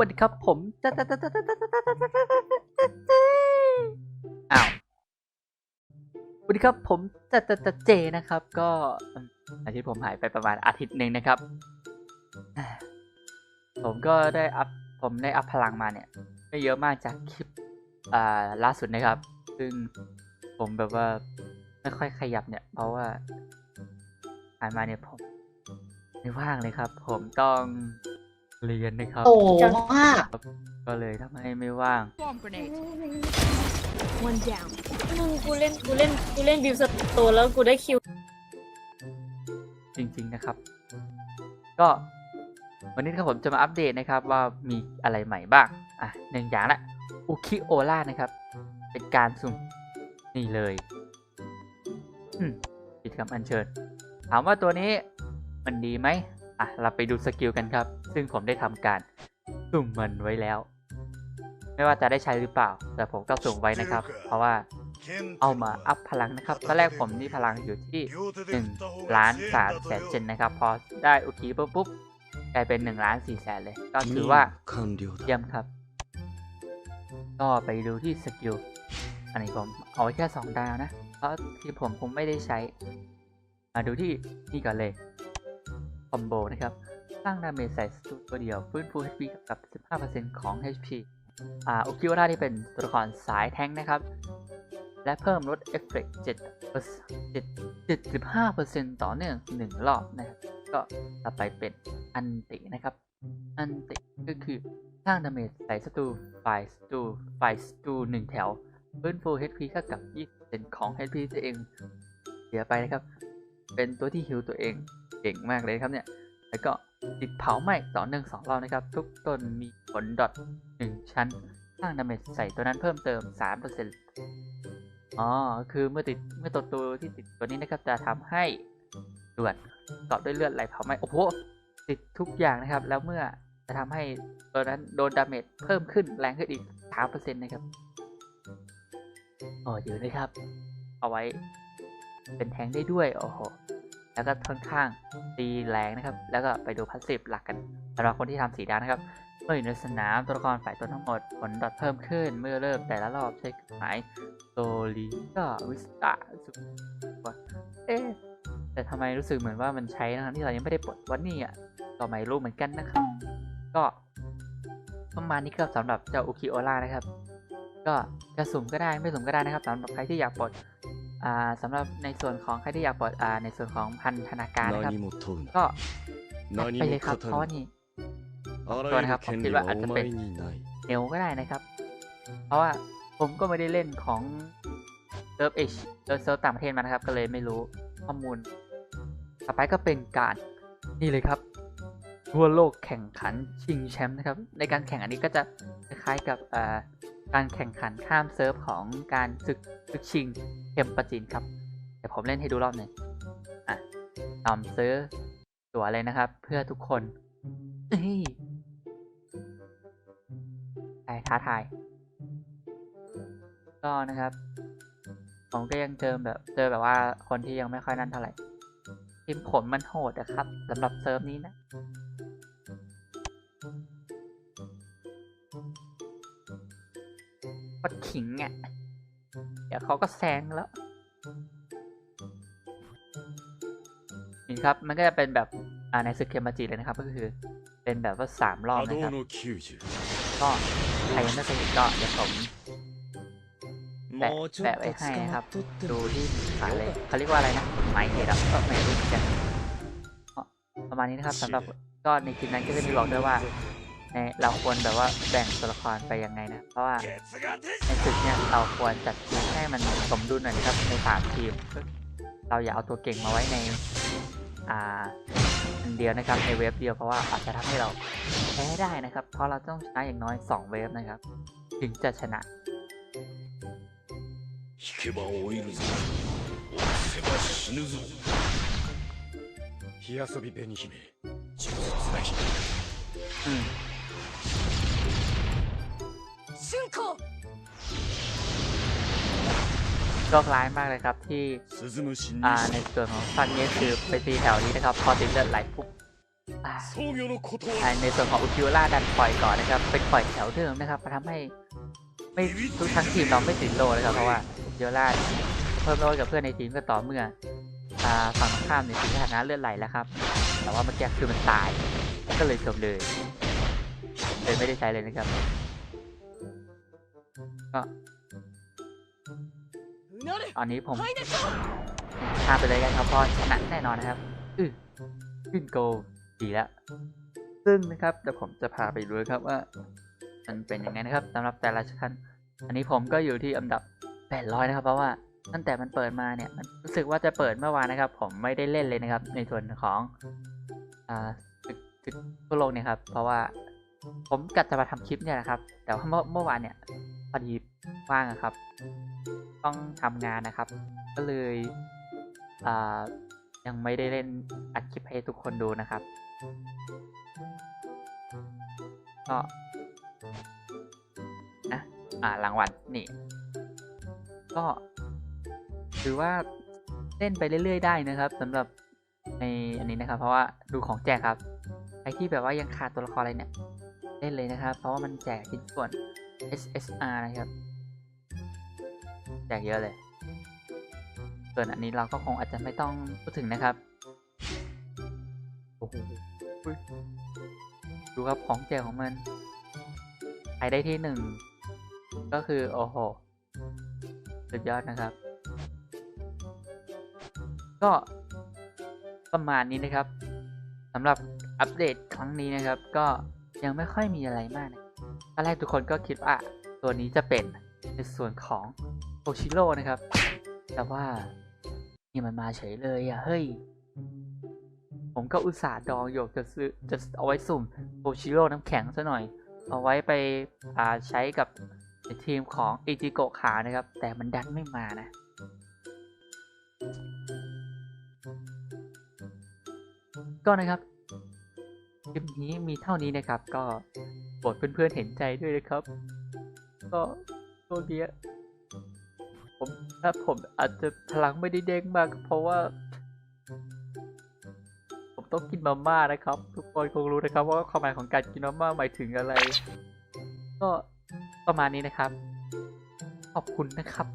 วัสดีครับผมอ้าวสวัสดีครับผมจะจะจะเจนะครับ ก็อาทิตย์ผมหายไปประมาณอาทิตย์หนึ่งนะครับ ผมก็ได้อัพผมได้อัพพลังมาเนี่ยไม่เยอะมากจากคลิปอ่าล่าสุดนะครับ ซึ่งผมแบบว่าไม่ค่อยขยับเนี่ย เพราะว่าผ่านมาเนี่ยผมไม่ว่างเลยครับ ผมต้อง เรียนนะครับโอ้มาก ก็เลยทำให้ไม่ว่าง Bomb grenade. One down. มึงกูเล่นกูเล่นกูเล่นบิวสโตร์แล้วกูได้คิวจริงๆนะครับ ก็วันนี้ครับผมจะมาอัปเดตนะครับว่ามีอะไรใหม่บ้าง อะหนึ่งอย่างละอุคิโอล่านะครับ เป็นการสุ่มนี่เลยอืมกิจกรรมอัญเชิญ ถามว่าตัวนี้มันดีไหมอะ เราไปดูสกิลกันครับ ซึ่งผมได้ทำการสุ่มมันไว้แล้ว ไม่ว่าจะได้ใช้หรือเปล่า แต่ผมก็สุ่มไว้นะครับ เพราะว่าเอามาอัพพลังนะครับ ตอนแรกผมนี่พลังอยู่ที่1ล้านสามแสนเจนนะครับ พอได้อุคีปุ๊บปุ๊บกลายเป็น1ล้านสี่แสนเลย ก็ถือว่าเยี่ยมครับ ก็ไปดูที่สกิล อันนี้ผมเอาไว้แค่2ดาวนะ เพราะที่ผมคงไม่ได้ใช้ มาดูที่นี่ก่อนเลย คอมโบนะครับ สร้างดาเมจใส่สตูตัวเดียว ฟื้นฟู HP กับ 15%ของ HP อ่าอุคิวราที่เป็นตัวละครสายแท้งนะครับ และเพิ่มลดเอฟเฟกต์7 75%ต่อเนื่อง 1 รอบนะครับ ก็ต่อไปเป็นอันตินะครับ อันติก็คือสร้างดาเมจใส่ศัตรูฝ่ายศัตรูฝ่ายศัตรูหนึ่งแถว ฟื้นฟู HP เท่ากับ 20%ของ HP ตัวเองเสียไปนะครับ เป็นตัวที่ฮิวตัวเองเก่งมากเลยครับเนี่ย แล้วก็ ติดเผาไหม้ต่อเนื่องสองรอบนะครับ ทุกต้นมีผลดอทหนึ่งชั้นสร้างดาเมจใส่ตัวนั้นเพิ่มเติม3%อ๋อ คือเมื่อติดเมื่อตัวตัวที่ติดตัวนี้นะครับจะทำให้ด่วนเกาะด้วยเลือดไหลเผาไหม้โอ้โหติดทุกอย่างนะครับ แล้วเมื่อจะทำให้ตัวนั้นโดนดาเมจเพิ่มขึ้นแรงขึ้นอีก3%นะครับอ๋อเยอะนะครับ เอาไว้เป็นแทงได้ด้วยโอ้โห แล้วก็ค่อนข้างตีแรงนะครับ แล้วก็ไปดูพาสซีฟหลักกันสำหรับคนที่ทำสีดานะครับเมื่ออยู่ในสนามตัวละครฝ่ายตัวทั้งหมดผลดอทเพิ่มขึ้นเมื่อเริ่มแต่ละรอบใช้หมายโซลิก็วิสตาสุว่าเอ๊แต่ทำไมรู้สึกเหมือนว่ามันใช้นะครับที่เรายังไม่ได้ปลดวันนี้อะก็ไม่รู้เหมือนกันนะครับ ก็ประมาณนี้ครับสำหรับเจ้าอุคิโอล่านะครับ ก็จะสุ่มก็ได้ไม่สุ่มก็ได้นะครับสำหรับใครที่อยากปลด สำหรับในส่วนของใครที่อยากปลดในส่วนของพันธนาการนะครับ ก็ไปเลยครับเพราะนี่ตัวนะครับผมคิดว่าอาจจะเป็นเนวก็ได้นะครับ เพราะว่าผมก็ไม่ได้เล่นของเซิร์ฟเอชเซิร์ฟต่างประเทศมานะครับ ก็เลยไม่รู้ข้อมูล ต่อไปก็เป็นการนี่เลยครับทั่วโลกแข่งขันชิงแชมป์นะครับ ในการแข่งอันนี้ก็จะคล้ายกับอ่า การแข่งขันข้ามเซิร์ฟของการศึกศึกชิงเทมปะจินครับ เดี๋ยวผมเล่นให้ดูรอบหนึ่งอะตอมซื้อตั๋วเลยนะครับ เพื่อทุกคนเฮ้ยไปท้าทาย ก็นะครับ ผมก็ยังเจอแบบเจอแบบว่าคนที่ยังไม่ค่อยนั่นเท่าไหร่ทีมผลมันโหดนะครับสำหรับเซิร์ฟนี้นะ พดขิงอะ เดี๋ยวเขาก็แซงแล้วเห็นครับ มันก็จะเป็นแบบอ่าในศึกเคมาจิเลยนะครับ ก็คือ เป็นแบบว่าสามรอบนะครับ ก็ใครยังไม่เคยเห็นก็เดี๋ยวผมแบะแบะไว้ให้นะครับ ดูที่ขาเลยเขาเรียกว่าอะไรนะหมายเหตุก็ไม่รู้เหมือนกันประมาณนี้นะครับสำหรับก็ในคลิปนั้นก็จะมีบอกด้วยว่า ในเราควรแบบว่าแบ่งตัวละครไปยังไงนะ เพราะว่าในศึกเนี่ยเราควรจัดทีมให้มันสมดุลหน่อยครับใน3ทีม เราอย่าเอาตัวเก่งมาไว้ในอ่าเดียวนะครับในเวฟเดียวเพราะว่าอาจจะทำให้เราแพ้ได้นะครับ เพราะเราต้องชนะอย่างน้อย 2 เวฟนะครับ ถึงจะชนะอืม คืโชคร้ายมากเลยครับที่ในส่วนของซันนี้คือไปตีแถวนี้นะครับพอติดเลือดไหลปุ๊บในส่วนของอุคิวล่าดันปล่อยก่อนนะครับเป็นปล่อยแถวเดิมนะครับมาทำให้ไม่ทุกทั้งทีมเราไม่ติดโลนะครับเพราะว่าอุคิวล่าเพิ่มโลกับเพื่อนในทีมก็ต่อเมื่อฝั่งข้ามเนทีมสถานะเลือดไหลแล้วครับ แต่ว่าเมื่อกี้คือมันตายก็เลยจบเลยเลยไม่ได้ใช้เลยนะครับ ก็ตอนนี้ผมพาไปเลยกันครับเพราะชนะแน่นอนนะครับอือขึ้นโกลดีแล้วซึ่งนะครับเดี๋ยวผมจะพาไปดูครับว่า มันเป็นยังไงนะครับสำหรับแต่ละชั้น อันนี้ผมก็อยู่ที่อันดับ 800 นะครับ เพราะว่าตั้งแต่มันเปิดมาเนี่ยมันรู้สึกว่าจะเปิดเมื่อวานนะครับ ผมไม่ได้เล่นเลยนะครับ ในส่วนของอ่าศึกศึกทั่วโลกเนี่ยครับ เพราะว่าผมกัดจะมาทำคลิปเนี่ยนะครับ แต่ว่าเมื่อเมื่อวานเนี่ย พอดีว่างอะครับ ต้องทำงานนะครับ ก็เลยยังไม่ได้เล่นอัดคลิปให้ทุกคนดูนะครับ ก็นะอ่ารางวัลนี่ ก็ถือว่าเล่นไปเรื่อย ๆ ได้นะครับสำหรับในอันนี้นะครับ เพราะว่าดูของแจกครับใครที่แบบว่ายังขาดตัวละครอะไรเนี่ยเล่นเลยนะครับ เพราะว่ามันแจกชิ้นส่วน SSR นะครับแจกเยอะเลย ส่วนอันนี้เราก็คงอาจจะไม่ต้องพูดถึงนะครับ โอ้โหดูครับของแจกของมันใครได้ที่หนึ่งก็คือ โอ้โห สุดยอดนะครับ ก็ประมาณนี้นะครับสำหรับอัปเดตครั้งนี้นะครับ ก็ยังไม่ค่อยมีอะไรมากนะ อนแรกทุกคนก็คิดว่าตัวนี้จะเป็นในส่วนของโอชิโร่นะครับ แต่ว่านี่มันมาเฉยเลยอะเฮ้ย ผมก็อุตส่าห์ดองโยกจะซื้อจะเอาไว้สุ่มโอชิโร่น้ำแข็งซะหน่อย เอาไว้ไปใช้กับทีมของอิจิโกะขานะครับ แต่มันดันไม่มานะ ก็นะครับคลิปนี้มีเท่านี้นะครับก็ โปรดเพื่อนๆเห็นใจด้วยนะครับ ก็ตัวเนี้ยผมถ้าผมอาจจะพลังไม่ได้เด้งมาก เพราะว่า ผมต้องกินมาม่านะครับ ทุกคนคงรู้นะครับ ว่าความหมายของการกินมาม่าหมายถึงอะไร ก็ประมาณนี้นะครับ ขอบคุณนะครับ